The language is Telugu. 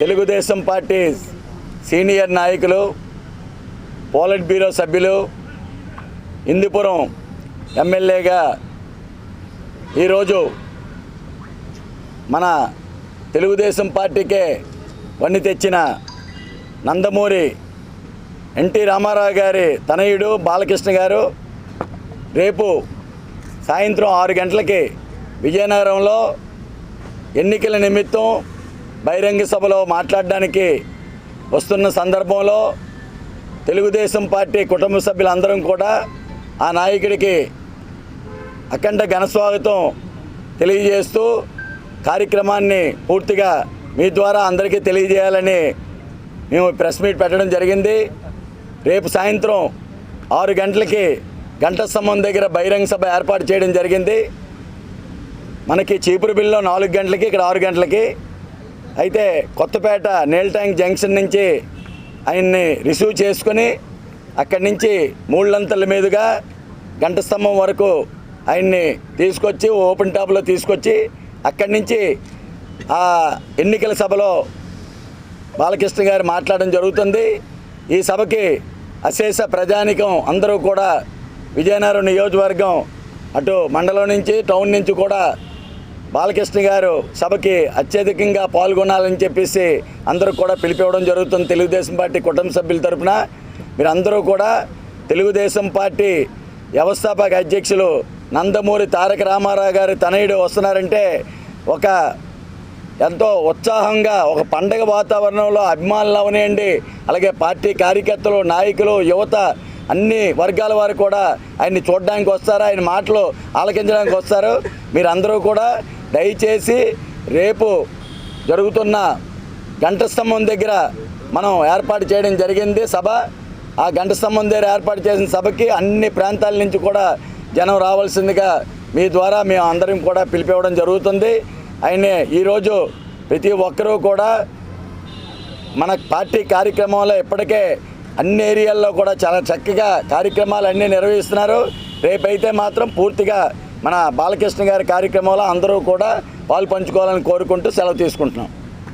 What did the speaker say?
తెలుగుదేశం పార్టీ సీనియర్ నాయకులు పోలిట్ బ్యూరో సభ్యులు ఇందుపురం ఎమ్మెల్యేగా ఈరోజు మన తెలుగుదేశం పార్టీకే వన్ని తెచ్చిన నందమూరి ఎన్టీ రామారావు గారి తనయుడు బాలకృష్ణ గారు రేపు సాయంత్రం ఆరు గంటలకి విజయనగరంలో ఎన్నికల నిమిత్తం బహిరంగ సభలో మాట్లాడడానికి వస్తున్న సందర్భంలో తెలుగుదేశం పార్టీ కుటుంబ సభ్యులందరం కూడా ఆ నాయకుడికి అఖండ ఘనస్వాగతం తెలియజేస్తూ కార్యక్రమాన్ని పూర్తిగా మీ ద్వారా అందరికీ తెలియజేయాలని మేము ప్రెస్ మీట్ పెట్టడం జరిగింది. రేపు సాయంత్రం ఆరు గంటలకి గంట స్తంభం దగ్గర బహిరంగ సభ ఏర్పాటు చేయడం జరిగింది. మనకి చీపురుబిల్లో నాలుగు గంటలకి ఇక్కడ ఆరు గంటలకి అయితే కొత్తపేట నీల్ ట్యాంక్ జంక్షన్ నుంచి ఆయన్ని రిసీవ్ చేసుకొని అక్కడి నుంచి మూళ్ళంతల మీదుగా గంట స్తంభం వరకు ఆయన్ని తీసుకొచ్చి ఓపెన్ టాప్లో తీసుకొచ్చి అక్కడి నుంచి ఆ ఎన్నికల సభలో బాలకృష్ణ గారు మాట్లాడడం జరుగుతుంది. ఈ సభకి అశేష ప్రజానికం అందరూ కూడా విజయనగరం నియోజకవర్గం అటు మండలం నుంచి టౌన్ నుంచి కూడా బాలకృష్ణ గారు సభకి అత్యధికంగా పాల్గొనాలని చెప్పేసి అందరూ కూడా పిలిపివ్వడం జరుగుతుంది తెలుగుదేశం పార్టీ కుటుంబ సభ్యుల తరపున. మీరందరూ కూడా తెలుగుదేశం పార్టీ వ్యవస్థాపక అధ్యక్షులు నందమూరి తారక రామారావు గారి తనయుడు వస్తున్నారంటే ఒక ఎంతో ఉత్సాహంగా ఒక పండగ వాతావరణంలో అభిమానులు అవనియండి. అలాగే పార్టీ కార్యకర్తలు నాయకులు యువత అన్ని వర్గాల వారు కూడా ఆయన్ని చూడడానికి వస్తారు. ఆయన మాటలు ఆలకించడానికి వస్తారు. మీరందరూ కూడా దయచేసి రేపు జరుగుతున్న గంటస్తంభం దగ్గర మనం ఏర్పాటు చేయడం జరిగింది. సభ ఆ గంట స్తంభం దగ్గర ఏర్పాటు చేసిన సభకి అన్ని ప్రాంతాల నుంచి కూడా జనం రావాల్సిందిగా మీ ద్వారా మేము అందరం కూడా పిలిపివ్వడం జరుగుతుంది. ఆయన ఈరోజు ప్రతి ఒక్కరూ కూడా మన పార్టీ కార్యక్రమంలో ఇప్పటికే అన్ని ఏరియాల్లో కూడా చాలా చక్కగా కార్యక్రమాలు అన్నీ నిర్వహిస్తున్నారు. రేపైతే మాత్రం పూర్తిగా మన బాలకృష్ణ గారి కార్యక్రమంలో అందరూ కూడా పాలు పంచుకోవాలని కోరుకుంటూ సెలవు తీసుకుంటున్నాం.